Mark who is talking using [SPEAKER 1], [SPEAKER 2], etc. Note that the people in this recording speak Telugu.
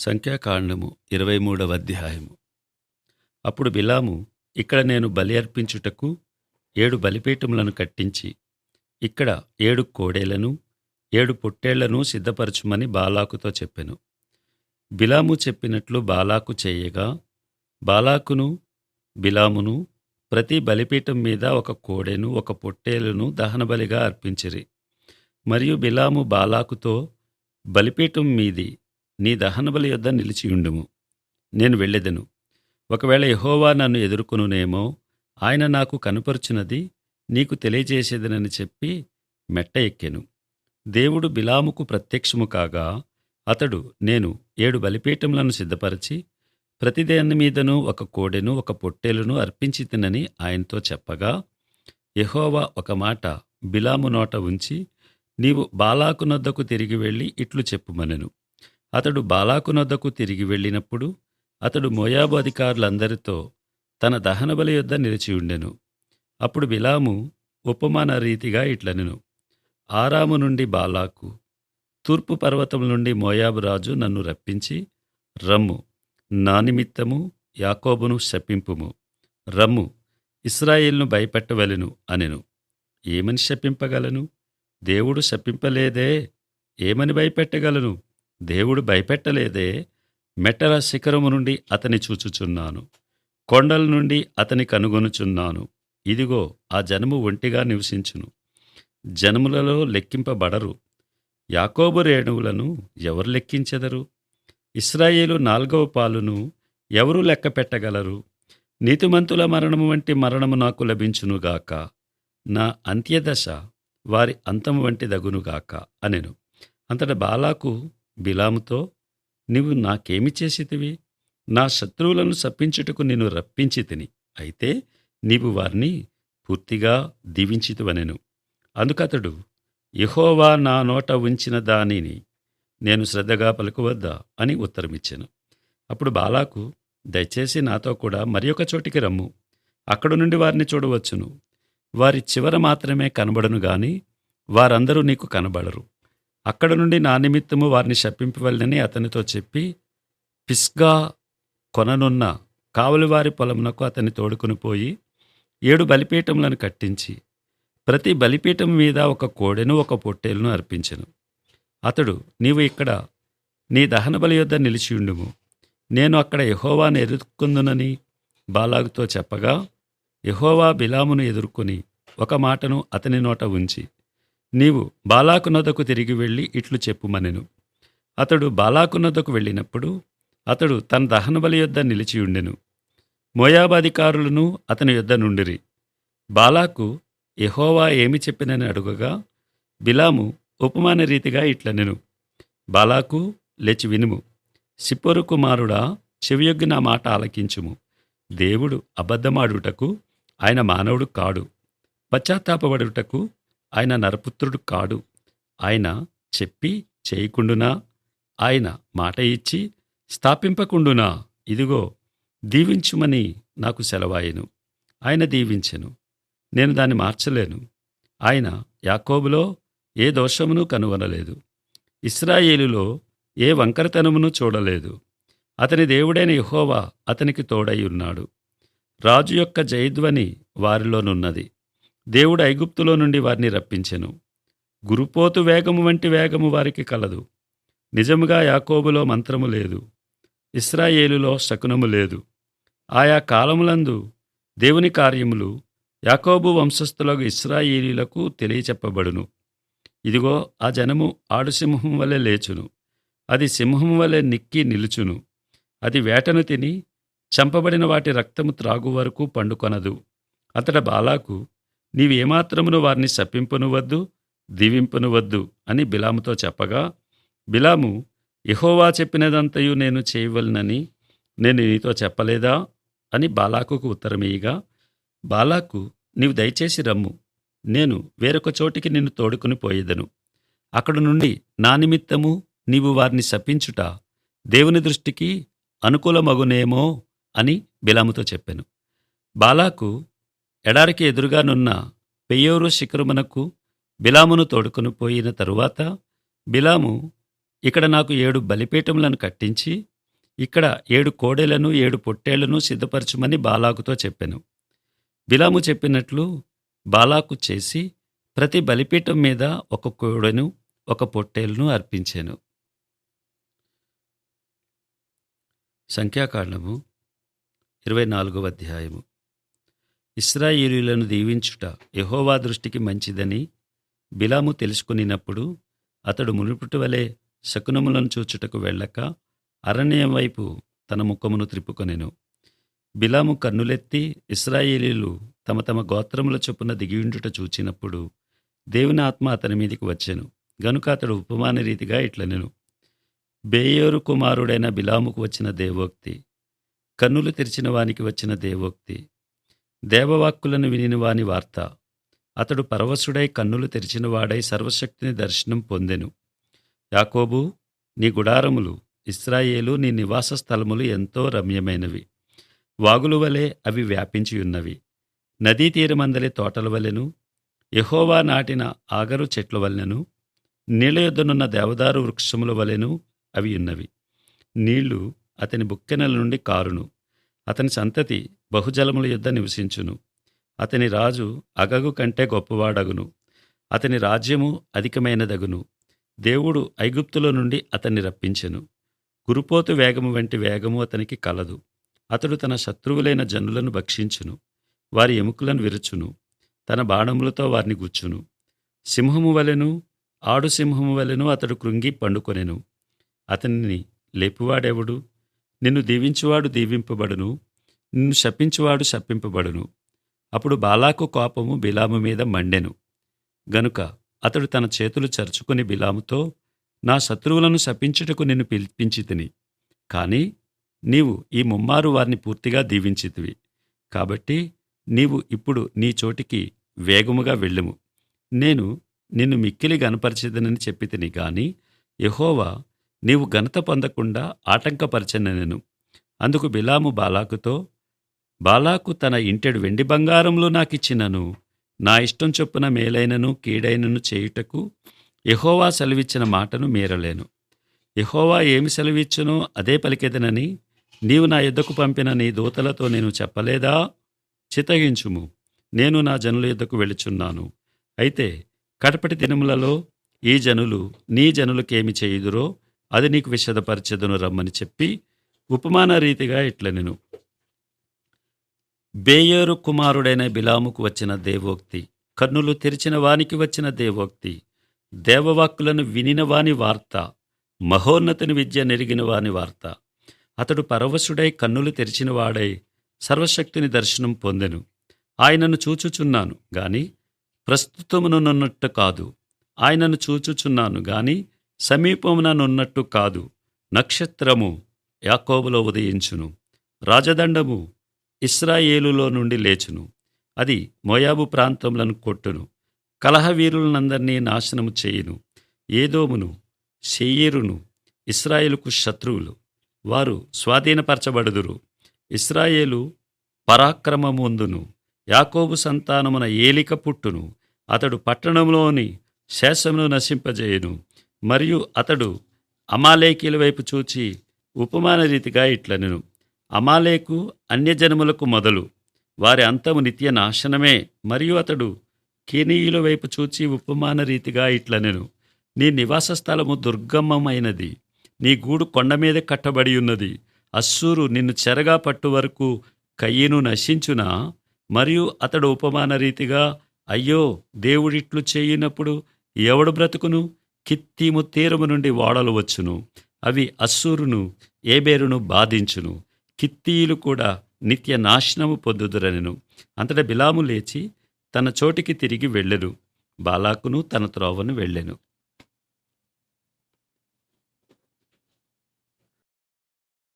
[SPEAKER 1] సంఖ్యాకాండము ఇరవై మూడవ అధ్యాయము. అప్పుడు బిలాము ఇక్కడ నేను బలి అర్పించుటకు ఏడు బలిపీఠములను కట్టించి ఇక్కడ ఏడు కోడేలను ఏడు పొట్టేళ్ళను సిద్ధపరచుమని బాలాకుతో చెప్పెను. బిలాము చెప్పినట్లు బాలాకు చేయగా బాలాకును బిలామును ప్రతి బలిపీఠం మీద ఒక కోడెను ఒక పొట్టేలును దహనబలిగా అర్పించిరి. మరియు బిలాము బాలాకుతో బలిపీఠం మీది నీ దహనబలి యొద్ద నిలిచియుండుము నేను వెళ్ళెదను. ఒకవేళ యహోవా నన్ను ఎదుర్కొనునేమో ఆయన నాకు కనుపరుచున్నది నీకు తెలియజేసేదనని చెప్పి మెట్ట ఎక్కెను. దేవుడు బిలాముకు ప్రత్యక్షము కాగా అతడు నేను ఏడు బలిపీఠములను సిద్ధపరిచి ప్రతిదేని మీదను ఒక కోడెను ఒక పొట్టేలును అర్పించి తినని ఆయనతో చెప్పగా యహోవా ఒక మాట బిలాము నోట ఉంచి నీవు బాలాకు నొద్దకు తిరిగి వెళ్ళి ఇట్లు చెప్పుమనెను. అతడు బాలాకునొద్దకు తిరిగి వెళ్ళినప్పుడు అతడు మోయాబు అధికారులందరితో తన దహనబలి యొద్ద నిలిచియుండెను అప్పుడు బిలాము ఉపమాన రీతిగా ఇట్లనెను. ఆరాము నుండి బాలాకు తూర్పు పర్వతం నుండి మోయాబు రాజు నన్ను రప్పించి రమ్ము నా నిమిత్తము యాకోబును శపింపుము. రమ్ము ఇస్రాయేల్ను భయపెట్టవలెను అనెను. ఏమని శపింపగలను? దేవుడు శపింపలేదే ఏమని భయపెట్టగలను? దేవుడు భయపెట్టలేదే మెట్టల శిఖరము నుండి అతని చూచుచున్నాను కొండల నుండి అతని కనుగొనుచున్నాను. ఇదిగో ఆ జనము ఒంటిగా నివసించును జనములలో లెక్కింపబడరు. యాకోబు రేణువులను ఎవరు లెక్కించెదరు? ఇస్రాయేలు నాల్గవ పాలును ఎవరు లెక్క పెట్టగలరు? నీతిమంతుల మరణము వంటి మరణము నాకు లభించునుగాక నా అంత్యదశ వారి అంతము వంటి దగునుగాక అనెను. అంతట బాలాకు బిలాముతో నీవు నాకేమి చేసితివి నా శత్రువులను సప్పించుటకు నిన్ను రప్పించి తిని. అయితే నీవు వారిని పూర్తిగా దీవించితివనెను. అందుకతడు యెహోవా నా నోట ఉంచిన దానిని నేను శ్రద్ధగా పలుకువద్దా? అని ఉత్తరమిచ్చాను. అప్పుడు బాలాకు దయచేసి నాతో కూడా మరి ఒక చోటికి రమ్ము. అక్కడి నుండి వారిని చూడవచ్చును. వారి చివర మాత్రమే కనబడను గాని వారందరూ నీకు కనబడరు. అక్కడ నుండి నా నిమిత్తము వారిని శప్పింపవల్లని అతనితో చెప్పి పిస్గా కొననున్న కావలివారి పొలమునకు అతన్ని తోడుకుని పోయి ఏడు బలిపీఠములను కట్టించి ప్రతి బలిపీఠం మీద ఒక కోడెను ఒక పొట్టేలును అర్పించెను. అతడు నీవు ఇక్కడ నీ దహన బలి యొద్ద నిలిచియుండుము నేను అక్కడ యహోవాను ఎదుర్కొందునని బాలాగుతో చెప్పగా యహోవా బిలామును ఎదుర్కొని ఒక మాటను అతని నోట ఉంచి నీవు బాలాకునదకు తిరిగి వెళ్ళి ఇట్లు చెప్పుమనెను. అతడు బాలాకునదకు వెళ్ళినప్పుడు అతడు తన దహనబలి యొద్ద నిలిచియుండెను మోయాబాధికారులను అతని యొద్ద నుండిరి. బాలాకు ఎహోవా ఏమి చెప్పినని అడుగగా బిలాము ఉపమాన రీతిగా ఇట్లనెను. బాలాకు లేచి వినుము. సిప్పరు కుమారుడా చెవియొగ్గి నా మాట ఆలకించుము. దేవుడు అబద్ధమాడుటకు ఆయన మానవుడు కాడు. పశ్చాత్తాపడుటకు ఆయన నరపుత్రుడు కాడు. ఆయన చెప్పి చేయకుండునా? ఆయన మాట ఇచ్చి స్థాపింపకుండునా? ఇదిగో దీవించుమని నాకు సెలవాయెను. ఆయన దీవించెను. నేను దాన్ని మార్చలేను. ఆయన యాకోబులో ఏ దోషమును కనుగొనలేదు. ఇస్రాయేలులో ఏ వంకరతనమును చూడలేదు. అతని దేవుడైన యహోవా అతనికి తోడై ఉన్నాడు. రాజు యొక్క జయధ్వని వారిలోనున్నది. దేవుడు ఐగుప్తులో నుండి వారిని రప్పించెను. గురుపోతు వేగము వంటి వేగము వారికి కలదు. నిజముగా యాకోబులో మంత్రము లేదు. ఇస్రాయేలులో శకునము లేదు. ఆయా కాలములందు దేవుని కార్యములు యాకోబు వంశస్థులకు ఇస్రాయేలీలకు తెలియచెప్పబడును. ఇదిగో ఆ జనము ఆడుసింహం వలె లేచును. అది సింహం వలె నిక్కి నిలుచును. అది వేటను తిని చంపబడిన వాటి రక్తము త్రాగు వరకు పండుకొనదు. అతడ బాలాకు నీవేమాత్రమును వారిని శప్పింపనువద్దు దీవింపనువద్దు అని బిలాముతో చెప్పగా బిలాము యెహోవా చెప్పినదంతయు నేను చేయవలనని నేను నీతో చెప్పలేదా? అని బాలాకుకు ఉత్తరమేయగా బాలాకు నీవు దయచేసి రమ్ము. నేను వేరొక చోటికి నిన్ను తోడుకుని పోయేదను. అక్కడ నుండి నా నిమిత్తము నీవు వారిని శపించుట దేవుని దృష్టికి అనుకూలమగునేమో అని బిలాముతో చెప్పాను. బాలాకు ఎడారికి ఎదురుగానున్న పెయోరు శిఖరమునకు బిలామును తోడుకుని పోయిన తరువాత బిలాము ఇక్కడ నాకు ఏడు బలిపీఠములను కట్టించి ఇక్కడ ఏడు కోడెలను ఏడు పొట్టేళ్ళను సిద్ధపరచుమని బాలాకుతో చెప్పాను. బిలాము చెప్పినట్లు బాలాకు చేసి ప్రతి బలిపీఠం మీద ఒక కోడెను ఒక పొట్టేలును అర్పించాను. సంఖ్యాకాండము ఇరవై నాలుగవ అధ్యాయము. ఇస్రాయేలీలను దీవించుట యహోవా దృష్టికి మంచిదని బిలాము తెలుసుకునినప్పుడు అతడు మునుపుటి వలె శకునములను చూచుటకు వెళ్ళక అరణ్యం వైపు తన ముఖమును త్రిప్పుకొనెను. బిలాము కన్నులెత్తి ఇస్రాయేలీలు తమ తమ గోత్రముల చొప్పున దిగియుండుట చూచినప్పుడు దేవుని ఆత్మ అతని మీదికి వచ్చెను. గనుక అతడు ఉపమాన రీతిగా ఇట్లనెను. బేయోరు కుమారుడైన బిలాముకు వచ్చిన దేవోక్తి కన్నులు తెరిచిన వానికి వచ్చిన దేవోక్తి దేవవాక్కులను వినినవాని వార్త. అతడు పరవశుడై కన్నులు తెరిచిన వాడై సర్వశక్తిని దర్శనం పొందెను. యాకోబు నీ గుడారములు ఇస్రాయేలు నీ నివాస స్థలములు ఎంతో రమ్యమైనవి. వాగుల వలె అవి వ్యాపించి ఉన్నవి. నదీ తీరమందలి తోటల వలెను యహోవా నాటిన ఆగరు చెట్ల వలెను నీళ్ళ యొద్దనున్న దేవదారు వృక్షముల వలెను అవి ఉన్నవి. నీళ్ళు అతని బుక్కెనల నుండి కారును. అతని సంతతి బహుజలముల యుద్ధ నివసించును. అతని రాజు అగగు కంటే గొప్పవాడగును. అతని రాజ్యము అధికమైనదగును. దేవుడు ఐగుప్తులో నుండి అతన్ని రప్పించెను. గురుపోతు వేగము వంటి వేగము అతనికి కలదు. అతడు తన శత్రువులైన జనులను భక్షించును. వారి ఎముకలను విరుచును. తన బాణములతో వారిని గుచ్చును. సింహము వలెను ఆడు సింహము వలెను అతడు కృంగి పండుకొనెను. అతనిని లేపువాడెవడు? నిన్ను దీవించువాడు దీవింపబడును. నిన్ను శపించువాడు శపింపబడును. అప్పుడు బాలాకు కోపము బిలాము మీద మండెను. గనుక అతడు తన చేతులు చరుచుకుని బిలాముతో నా శత్రువులను శపించుటకు నిన్ను పిలిపించి తిని కాని నీవు ఈ ముమ్మారు వారిని పూర్తిగా దీవించితివి. కాబట్టి నీవు ఇప్పుడు నీ చోటికి వేగముగా వెళ్ళుము. నేను నిన్ను మిక్కిలి గనపరిచేదనని చెప్పి తిని గాని యహోవా నీవు ఘనత పొందకుండా ఆటంకపరచనెను. అందుకు బిలాము బాలాకుతో బాలాకు తన ఇంటెడు వెండి బంగారంలో నాకిచ్చినను. నా ఇష్టం చొప్పున మేలైనను కీడైనను చేయుటకు యెహోవా సెలవిచ్చిన మాటను మీరలేను. యెహోవా ఏమి సెలవిచ్చునో అదే పలికెదనని నీవు నా యుద్ధకు పంపిన నీ దూతలతో నేను చెప్పలేదా? చితగించుము. నేను నా జనుల యుద్ధకు వెళుచున్నాను అయితే కడపటి దినములలో ఈ జనులు నీ జనులకేమి చేయుదురో అది నీకు విషదపరచెదను రమ్మని చెప్పి ఉపమాన రీతిగా ఇట్లనెను బేయేరు కుమారుడైన బిలాముకు వచ్చిన దేవోక్తి కన్నులు తెరిచిన వానికి వచ్చిన దేవోక్తి దేవవాక్కులను వినిన వాని వార్త మహోన్నతిని విద్య నెరిగిన వాని వార్త. అతడు పరవశుడై కన్నులు తెరిచినవాడై సర్వశక్తిని దర్శనం పొందెను. ఆయనను చూచుచున్నాను గాని ప్రస్తుతముననున్నట్టు కాదు. ఆయనను చూచుచున్నాను గాని సమీపముననున్నట్టు కాదు. నక్షత్రము యాకోబులో ఉదయించును. రాజదండము ఇస్రాయేలులో నుండి లేచును. అది మోయాబు ప్రాంతములను కొట్టును. కలహవీరులనందరినీ నాశనము చేయును. ఏదోమును శెయ్యేరును ఇస్రాయేలుకు శత్రువులు. వారు స్వాధీనపరచబడుదురు. ఇస్రాయేలు పరాక్రమముందును. యాకోబు సంతానమున ఏలిక పుట్టును. అతడు పట్టణంలోని శేషమును నశింపజేయును. మరియు అతడు అమాలేకీల వైపు చూచి ఉపమాన రీతిగా ఇట్లనెను. అమాలేకు అన్యజనములకు మొదలు. వారి అంతము నిత్య నాశనమే. మరియు అతడు కేనీయుల వైపు చూచి ఉపమాన రీతిగా ఇట్లనెను. నీ నివాస స్థలము దుర్గమమైనది. నీ గూడు కొండ మీద కట్టబడి ఉన్నది. అస్సూరు నిన్ను చెరగా పట్టు వరకు కయ్యను నశించునా? మరియు అతడు ఉపమాన రీతిగా అయ్యో దేవుడిట్లు చేయినప్పుడు ఎవడు బ్రతుకును? కిత్తీము తీరము నుండి వాడలు వచ్చును. అవి అస్సూరును ఏబేరును బాధించును. కిత్తీయులు కూడా నిత్య నాశనము పొందుదురనెను. అంతట బిలాము లేచి తన చోటికి తిరిగి వెళ్ళెను. బాలాకును తన త్రోవను వెళ్ళెను.